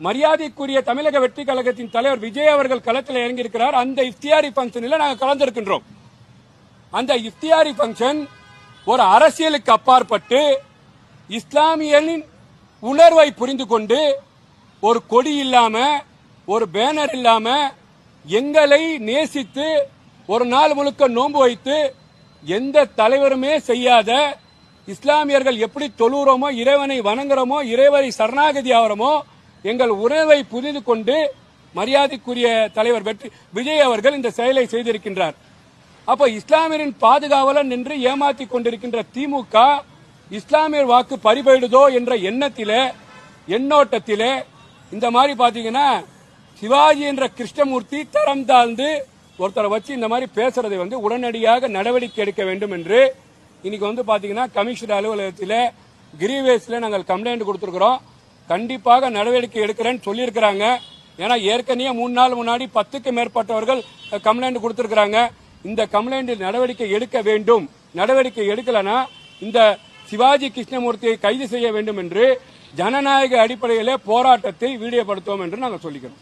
மரியாதைக்குரிய தமிழக வெற்றி கழகத்தின் தலைவர் விஜய் அவர்கள் களத்தில் இறங்கியிருக்கிறார். அந்த இஃப்தியாரி பங்கனில் நாங்கள் கலந்திருக்கின்றோம். அந்த இஃப்தியாரி ஃபங்க்ஷன் ஒரு அரசியலுக்கு அப்பாற்பட்டு இஸ்லாமியனின் உணர்வை புரிந்து கொண்டு ஒரு கொடி இல்லாம ஒரு பேனர் இல்லாம எங்களை நேசித்து ஒரு நாள் முழுக்க நோன்பு வைத்து எந்த தலைவருமே செய்யாத இஸ்லாமியர்கள் எப்படி தொழுகிறோமோ இறைவனை வணங்குறோமோ இறைவனை சரணாகதி ஆகிறோமோ எங்கள் உறவை புரிந்து கொண்டு மரியாதைக்குரிய தலைவர் வெற்றி விஜய் அவர்கள் இந்த செயலை செய்திருக்கின்றார். அப்ப இஸ்லாமியரின் பாதுகாவலன் நின்று ஏமாத்தி கொண்டிருக்கின்ற திமுக இஸ்லாமியர் வாக்கு பறிபோயிடுதோ என்ற எண்ணத்திலே எண்ணோட்டத்திலே இந்த மாதிரி பாத்தீங்கன்னா சிவாஜி என்ற கிருஷ்ணமூர்த்தி தரம் தாழ்ந்து ஒருத்தரை வச்சு இந்த மாதிரி பேசுறதை வந்து உடனடியாக நடவடிக்கை எடுக்க வேண்டும் என்று இன்னைக்கு வந்து பாத்தீங்கன்னா கமிஷனர் அலுவலகத்தில் கிரீவேஸ்ல நாங்கள் கம்ப்ளைண்ட் கொடுத்திருக்கிறோம். கண்டிப்பாக நடவடிக்கை எடுக்கிறேன்னு சொல்லியிருக்கிறாங்க. ஏன்னா ஏற்கனவே மூணு நாள் முன்னாடி பத்துக்கு மேற்பட்டவர்கள் கம்ப்ளைண்ட் கொடுத்துருக்குறாங்க. இந்த கம்ப்ளைண்டில் நடவடிக்கை எடுக்க வேண்டும். நடவடிக்கை எடுக்கலனா இந்த சிவாஜி கிருஷ்ணமூர்த்தியை கைது செய்ய வேண்டும் என்று ஜனநாயக அடிப்படையிலே போராட்டத்தை வீடியோப்படுத்துவோம் என்று நாங்கள் சொல்லிக்கிறோம்.